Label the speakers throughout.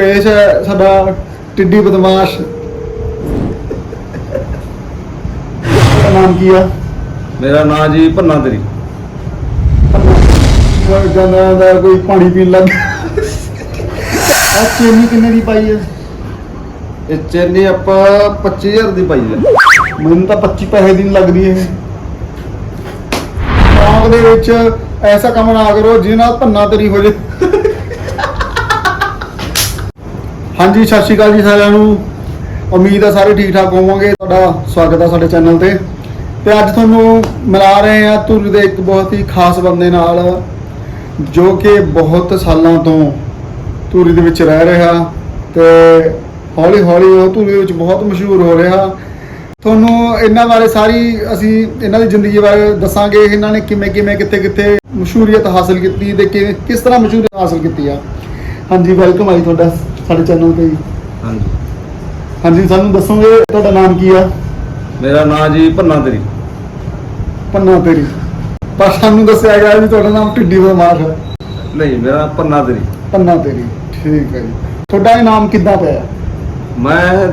Speaker 1: ਪੇਸ਼ ਹੈ ਸਾਡਾ ਟਿੱਡੀ ਬਦਮਾਸ਼। ਉਹਦਾ ਨਾਮ ਕੀ ਆ?
Speaker 2: ਮੇਰਾ ਨਾਂ ਜੀ ਭੰਨਾ ਤੇਰੀ।
Speaker 1: ਗੰਦਾ ਦਾ ਕੋਈ ਪਾਣੀ ਪੀਣ ਲੱਗ ਆ ਚੀਨੀ ਕਿੰਨੇ ਦੀ ਪਾਈ ਹੈ?
Speaker 2: ਇਹ ਚੈਨੀ ਆਪਾਂ 25000 ਦੀ ਪਾਈ ਹੈ।
Speaker 1: ਮੈਨੂੰ ਤਾਂ 25 ਪੈਸੇ ਦੀ ਨੀ ਲੱਗਦੀ ਇਹ। ਸ਼ੌਂਕ ਦੇ ਵਿੱਚ ਐਸਾ ਕੰਮ ਨਾ ਕਰੋ ਜਿਹਦੇ ਨਾਲ ਭੰਨਾ ਤੇਰੀ ਹੋ ਜੇ ਹਾਂਜੀ, ਸਤਿ ਸ਼੍ਰੀ ਅਕਾਲ ਜੀ ਸਾਰਿਆਂ ਨੂੰ। ਉਮੀਦ ਹੈ ਸਾਰੇ ਠੀਕ ਠਾਕ ਹੋਵੋਗੇ। ਤੁਹਾਡਾ ਸਵਾਗਤ ਹੈ ਸਾਡੇ ਚੈਨਲ ਤੇ। ਤੇ ਅੱਜ ਤੁਹਾਨੂੰ ਮਿਲਾ ਰਹੇ ਹਾਂ ਧੂਰੀ ਦੇ ਇੱਕ ਬਹੁਤ ਹੀ ਖਾਸ ਬੰਦੇ ਨਾਲ, ਜੋ ਕਿ ਬਹੁਤ ਸਾਲਾਂ ਤੋਂ ਧੂਰੀ ਦੇ ਵਿੱਚ ਰਹਿ ਰਿਹਾ। ਤੇ ਹੌਲੀ ਹੌਲੀ ਉਹ ਧੂਰੀ ਦੇ ਵਿੱਚ ਬਹੁਤ ਮਸ਼ਹੂਰ ਹੋ ਰਿਹਾ। ਤੁਹਾਨੂੰ ਇਹਨਾਂ ਬਾਰੇ ਸਾਰੀ ਅਸੀਂ ਇਹਨਾਂ ਦੀ ਜ਼ਿੰਦਗੀ ਬਾਰੇ ਦੱਸਾਂਗੇ, ਇਹਨਾਂ ਨੇ ਕਿਵੇਂ ਕਿਵੇਂ ਕਿੱਥੇ ਕਿੱਥੇ ਮਸ਼ਹੂਰੀਅਤ ਹਾਸਲ ਕੀਤੀ ਤੇ ਕਿ- ਕਿਸ ਤਰ੍ਹਾਂ ਮਸ਼ਹੂਰੀਅਤ ਹਾਸਲ ਕੀਤੀ ਆ। ਹਾਂਜੀ ਵੈਲਕਮ ਆਈ ਤੁਹਾਡਾ। ਸਾਡੇ ਚੈਨਲ ਤੇ ਜੀ।
Speaker 2: ਹਾਂਜੀ।
Speaker 1: ਹਾਂਜੀ ਸਾਨੂੰ ਦੱਸੋਗੇ ਤੁਹਾਡਾ ਨਾਮ ਕੀ ਆ?
Speaker 2: ਮੇਰਾ ਨਾਂ ਜੀ ਭੰਨਾ ਤੇਰੀ।
Speaker 1: ਪੰਨਾ ਤੇਰੀ। ਪਰ ਸਾਨੂੰ ਦੱਸਿਆ ਗਿਆ ਵੀ ਤੁਹਾਡਾ ਨਾਮ ਢਿੱਡੀ ਬਦਮਾਸ਼ ਹੈ
Speaker 2: ਨਹੀਂ ਮੇਰਾ ਭੰਨਾ ਤੇਰੀ।
Speaker 1: ਪੰਨਾ ਤੇਰੀ। ਠੀਕ ਹੈ ਜੀ। ਤੁਹਾਡਾ ਇਹ ਨਾਮ ਕਿੱਦਾਂ ਪਿਆ?
Speaker 2: ਮੈਂ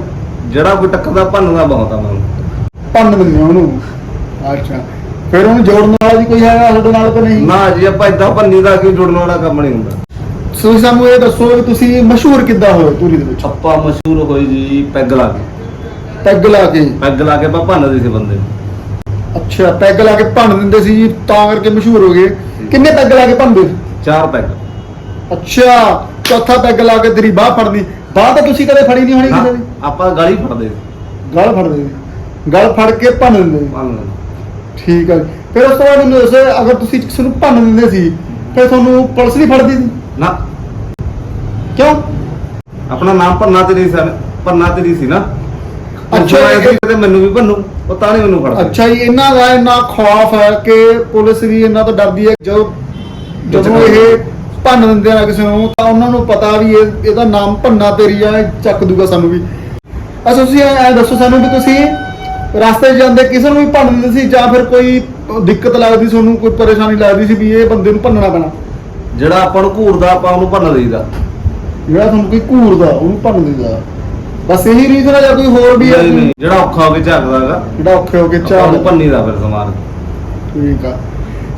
Speaker 2: ਜਿਹੜਾ ਕੋਈ ਟੱਕਦਾ ਭੰਨਦਾ ਬਹੁਤ ਆ ਮੈਨੂੰ।
Speaker 1: ਪੰਨ ਹੋ ਉਹਨੂੰ। ਅੱਛਾ। ਫਿਰ ਉਹਨੂੰ ਜੋੜਨ ਵਾਲਾ ਵੀ ਕੋਈ ਹੈਗਾ ਤੁਹਾਡੇ ਨਾਲ ਕਿ ਨਹੀਂ?
Speaker 2: ਨਾ ਜੀ ਆਪਾਂ ਇਦਾਂ ਭੰਨੀ ਦਾ ਕੀ ਜੁੜਨ ਵਾਲਾ ਕੰਮ ਨਹੀਂ ਹੁੰਦਾ।
Speaker 1: ਤੁਸੀਂ ਸਾਨੂੰ ਇਹ ਦੱਸੋ ਵੀ ਤੁਸੀਂ ਮਸ਼ਹੂਰ ਕਿੱਦਾਂ ਹੋਏ ਧੂਰੀ ਦੇ ਵਿੱਚ?
Speaker 2: ਆਪਾਂ ਮਸ਼ਹੂਰ ਹੋਈ ਜੀ ਪੈਗ ਲਾ ਕੇ।
Speaker 1: ਪੈਗ ਲਾ ਕੇ?
Speaker 2: ਪੈਗ ਲਾ ਕੇ ਆਪਾਂ ਭੰਨਦੇ ਸੀ ਬੰਦੇ। ਨੂੰ
Speaker 1: ਅੱਛਾ ਪੈਗ ਲਾ ਕੇ ਭੰਨ ਦਿੰਦੇ ਸੀ ਜੀ ਤਾਂ ਕਰਕੇ ਮਸ਼ਹੂਰ ਹੋ ਗਏ। ਕਿੰਨੇ ਪੈਗ ਲਾ ਕੇ ਭੰਨਦੇ?
Speaker 2: ਚਾਰ ਪੈਗ।
Speaker 1: ਅੱਛਾ ਚੌਥਾ ਪੈਗ ਲਾ ਕੇ ਤੇਰੀ ਬਾਹ ਫੜਨੀ। ਬਾਹ ਤਾਂ ਤੁਸੀਂ ਕਦੇ ਫੜੀ ਨਹੀਂ ਹੋਣੀ
Speaker 2: ਨਾ,
Speaker 1: ਕਿਸੇ ਦੀ
Speaker 2: ਆਪਾਂ ਗਾਲੀ ਫੜਦੇ।
Speaker 1: ਗਲ ਫੜਦੇ। ਗਲ ਫੜ ਕੇ ਭੰਨ ਦਿੰਦੇ।
Speaker 2: ਭੰਨ
Speaker 1: ਠੀਕ ਹੈ। ਫਿਰ ਉਸ ਤੋਂ ਬਾਅਦ ਮੈਨੂੰ ਦੱਸੋ ਅਗਰ ਤੁਸੀਂ ਕਿਸੇ ਨੂੰ ਭੰਨ ਦਿੰਦੇ ਸੀ ਫਿਰ ਤੁਹਾਨੂੰ ਪੁਲਿਸ ਨਹੀਂ ਫੜਦੀ ਸੀ?
Speaker 2: ਨਾ।
Speaker 1: ਕਿਉਂ?
Speaker 2: ਆਪਣਾ ਨਾਮ ਭੰਨਾ ਤੇਰੀ ਸੀ ਭੰਨਾ ਤੇਰੀ ਸੀ ਨਾ।
Speaker 1: ਅੱਛਾ,
Speaker 2: ਅੱਛਾ
Speaker 1: ਇਹ-
Speaker 2: ਕਿਤੇ ਮੈਨੂੰ ਵੀ ਭੰਨੂ ਉਹ ਤਾਂ ਨਹੀਂ ਮੈਨੂੰ ਫੜਦੇ।
Speaker 1: ਅੱਛਾ ਜੀ ਇਹਨਾਂ ਦਾ ਇੰਨਾ ਖੌਫ ਹੈ ਕਿ ਪੁਲਿਸ ਵੀ ਇਹਨਾਂ ਤੋਂ ਡਰਦੀ ਹੈ। ਜਦੋਂ ਜਦੋਂ ਇਹ ਭੰਨ ਦਿੰਦੇ ਆ ਕਿਸੇ ਨੂੰ ਤਾਂ ਉਹਨਾਂ ਨੂੰ ਪਤਾ ਵੀ ਇਹ ਇਹਦਾ ਨਾਮ ਭੰਨਾ ਤੇਰੀ ਆ ਇਹ ਚੱਕ ਦੂਗਾ ਸਾਨੂੰ ਵੀ। ਅੱਛਾ ਤੁਸੀਂ ਇਹ ਇਹ ਦੱਸੋ ਸਾਨੂੰ ਵੀ ਤੁਸੀਂ ਰਸਤੇ 'ਚ ਜਾਂਦੇ ਕਿਸੇ ਨੂੰ ਵੀ ਭੰਨ ਦਿੰਦੇ ਸੀ ਜਾਂ ਫਿਰ ਕੋਈ ਦਿੱਕਤ ਲੱਗਦੀ ਤੁਹਾਨੂੰ ਕੋਈ ਪਰੇਸ਼ਾਨੀ ਲੱਗਦੀ ਸੀ ਵੀ ਇਹ ਬੰਦੇ ਨੂੰ ਭੰਨਣਾ ਪੈਣਾ?
Speaker 2: ਜਿਹੜਾ ਆਪਾਂ ਨੂੰ ਘੂਰਦਾ ਆਪਾਂ ਉਹਨੂੰ ਭੰਨ ਦੇਈਦਾ
Speaker 1: ਜਿਹੜਾ ਤੁਹਾਨੂੰ ਕੋਈ ਘੂਰਦਾ ਉਹਨੂੰ ਭੰਨ ਦਿੰਦਾ ਬਸ ਇਹੀ ਰੀਜ਼ਨ ਹੈ ਜਾਂ ਕੋਈ ਹੋਰ ਵੀ ਹੈ
Speaker 2: ਨਹੀਂ ਨਹੀਂ ਜਿਹੜਾ ਔਖਾ ਹੋ ਕੇ ਝਾਕਦਾ ਹੈਗਾ
Speaker 1: ਜਿਹੜਾ ਔਖੇ ਹੋ ਕੇ
Speaker 2: ਆਪਾਂ ਉਹਨੂੰ ਭੰਨੀ ਦਾ ਫਿਰ ਸਮਾਨ।
Speaker 1: ਠੀਕ ਆ।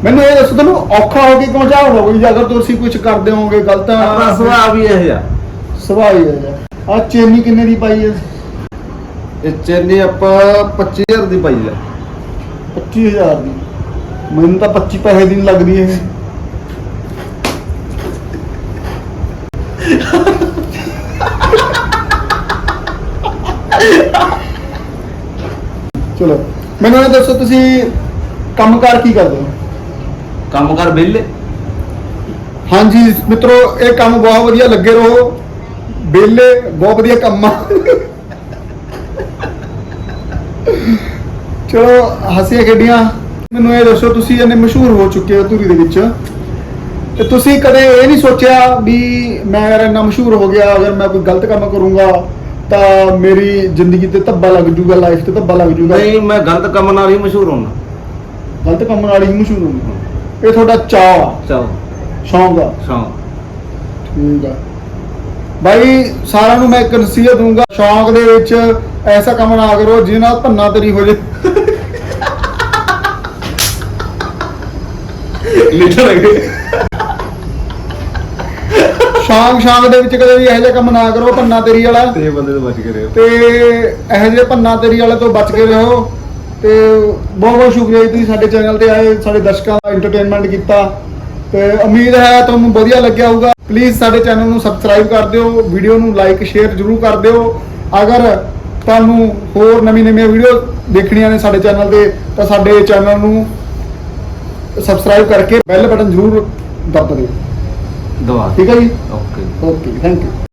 Speaker 1: ਮੈਨੂੰ ਇਹ ਦੱਸੋ ਤੁਹਾਨੂੰ ਔਖਾ ਹੋ ਕੇ ਕਿਉਂ ਚਾਹ ਹੋ ਗਈ ਜੇ ਅਗਰ ਤੁਸੀਂ ਕੁਝ ਕਰਦੇ ਹੋਵੋਗੇ ਗਲਤ
Speaker 2: ਆਪਣਾ ਸੁਭਾਅ ਵੀ ਇਹ ਆ।
Speaker 1: ਸੁਭਾਅ ਹੀ ਹੈ ਆ। ਚੇਨੀ ਕਿੰਨੇ ਦੀ ਪਾਈ ਹੈ?
Speaker 2: ਇਹ ਚੈਨੀ ਆਪਾਂ 25000 ਦੀ ਪਾਈ ਆ।
Speaker 1: 25000 ਦੀ। ਮੈਨੂੰ ਤਾਂ 25 ਪੈਸੇ ਦੀ ਨੀ ਲੱਗਦੀ ਇਹ। ਚਲੋ। ਮੈਨੂੰ ਇਹ ਦੱਸੋ ਤੁਸੀਂ ਕੰਮਕਾਰ ਕੀ ਕਰਦੇ ਹੋ?
Speaker 2: ਕੰਮ ਕਰ ਵਿਹਲੇ।
Speaker 1: ਹਾਂਜੀ ਮਿੱਤਰੋ ਇਹ ਕੰਮ ਬਹੁਤ ਵਧੀਆ ਲੱਗੇ ਰਹੋ। ਬੇਲੇ ਬਹੁਤ ਵਧੀਆ ਕੰਮ ਆ। ਚਲੋ ਹੱਸੀਆਂ ਖੇਡੀਆਂ। ਮੈਨੂੰ ਇਹ ਦੱਸੋ ਤੁਸੀਂ ਇੰਨੇ ਮਸ਼ਹੂਰ ਹੋ ਚੁੱਕੇ ਹੋ ਧੂਰੀ ਦੇ ਵਿੱਚ। ਤੇ ਤੁਸੀਂ ਕਦੇ ਇਹ ਨਹੀਂ ਸੋਚਿਆ ਵੀ ਮੈਂ ਯਾਰ ਇੰਨਾ ਮਸ਼ਹੂਰ ਹੋ ਗਿਆ ਅਗਰ ਮੈਂ ਕੋਈ ਗਲਤ ਕੰਮ ਕਰੂੰਗਾ? ਤਾਂ ਮੇਰੀ ਜ਼ਿੰਦਗੀ ਤੇ ਧੱਬਾ ਲੱਗ ਜੂਗਾ ਲਾਈਫ ਤੇ ਧੱਬਾ ਲੱਗ ਜੂਗਾ।
Speaker 2: ਨਹੀਂ ਮੈਂ ਗਲਤ ਕੰਮ ਨਾਲ ਹੀ ਮਸ਼ਹੂਰ ਹੋਣਾ
Speaker 1: ਗਲਤ ਕੰਮ ਨਾਲ ਹੀ ਮਸ਼ਹੂਰ ਹੋਊਗਾ ਇਹ ਤੁਹਾਡਾ ਚਾਅ ਆ,
Speaker 2: ਚਲੋ
Speaker 1: ਸ਼ੌਂਕ ਆ।
Speaker 2: ਸ਼ੌਂਕ।
Speaker 1: ਠੀਕ ਆ। ਬਾਈ ਸਾਰਿਆਂ ਨੂੰ ਮੈਂ ਇੱਕ ਨਸੀਹਤ ਦੂੰਗਾ ਸ਼ੌਂਕ ਦੇ ਵਿੱਚ ਐਸਾ ਕੰਮ ਨਾ ਕਰੋ ਜਿਹਦੇ ਨਾਲ ਭੰਨਾ ਤੇਰੀ ਹੋ ਜੇ।
Speaker 2: ਲੀਟਰ ਲੱਗੇ
Speaker 1: ਸ਼ੌਂਕ ਸ਼ੌਂਕ ਦੇ ਵਿੱਚ ਕਦੇ ਵੀ ਇਹੋ ਜਿਹਾ ਕੰਮ ਨਾ ਕਰੋ ਭੰਨਾ ਤੇਰੀ ਵਾਲਾ।
Speaker 2: ਤੇ ਬੰਦੇ ਤੋਂ ਬਚ ਕੇ ਰਹੋ।
Speaker 1: ਤੇ ਇਹੋ ਜਿਹੇ ਭੰਨਾ ਤੇਰੀ ਵਾਲੇ ਤੋਂ ਬਚ ਕੇ ਰਹੋ। ਤੇ ਬਹੁਤ ਬਹੁਤ ਸ਼ੁਕਰੀਆ ਜੀ ਤੁਸੀਂ ਸਾਡੇ ਚੈਨਲ ਤੇ ਆਏ ਸਾਡੇ ਦਰਸ਼ਕਾਂ ਦਾ ਐਂਟਰਟੇਨਮੈਂਟ ਕੀਤਾ। ਤੇ ਉਮੀਦ ਹੈ ਤੁਹਾਨੂੰ ਵਧੀਆ ਲੱਗਿਆ ਹੋਊਗਾ। ਪਲੀਜ਼ ਸਾਡੇ ਚੈਨਲ ਨੂੰ ਸਬਸਕ੍ਰਾਈਬ ਕਰ ਦਿਓ ਵੀਡੀਓ ਨੂੰ ਲਾਈਕ ਸ਼ੇਅਰ ਜ਼ਰੂਰ ਕਰ ਦਿਓ। ਅਗਰ ਤੁਹਾਨੂੰ ਹੋਰ ਨਵੀਂ ਨਵੀਆਂ ਵੀਡੀਓ ਦੇਖਣੀਆਂ ਨੇ ਸਾਡੇ ਚੈਨਲ ਤੇ ਤਾਂ ਸਾਡੇ ਚੈਨਲ ਨੂੰ ਸਬਸਕ੍ਰਾਈਬ ਕਰਕੇ ਬੈਲ ਬਟਨ ਜ਼ਰੂਰ ਦਬਾ ਦਿਓ।
Speaker 2: ド
Speaker 1: ア。ठीक है
Speaker 2: जी
Speaker 1: ओके ओके थैंक